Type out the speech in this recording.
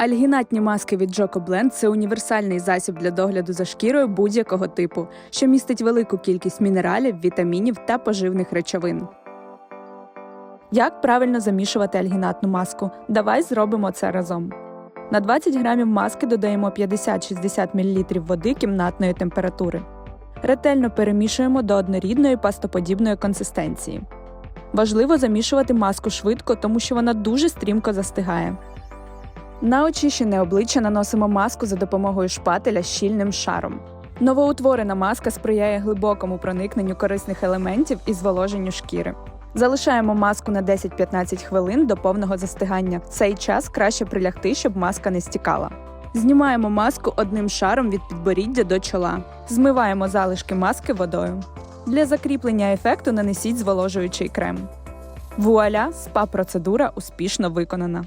Альгінатні маски від Blend – це універсальний засіб для догляду за шкірою будь-якого типу, що містить велику кількість мінералів, вітамінів та поживних речовин. Як правильно замішувати альгінатну маску? Давай зробимо це разом. На 20 грамів маски додаємо 50-60 мл води кімнатної температури. Ретельно перемішуємо до однорідної пастоподібної консистенції. Важливо замішувати маску швидко, тому що вона дуже стрімко застигає. На очищене обличчя наносимо маску за допомогою шпателя з щільним шаром. Новоутворена маска сприяє глибокому проникненню корисних елементів і зволоженню шкіри. Залишаємо маску на 10-15 хвилин до повного застигання. Цей час краще прилягти, щоб маска не стікала. Знімаємо маску одним шаром від підборіддя до чола. Змиваємо залишки маски водою. Для закріплення ефекту нанесіть зволожуючий крем. Вуаля, спа-процедура успішно виконана.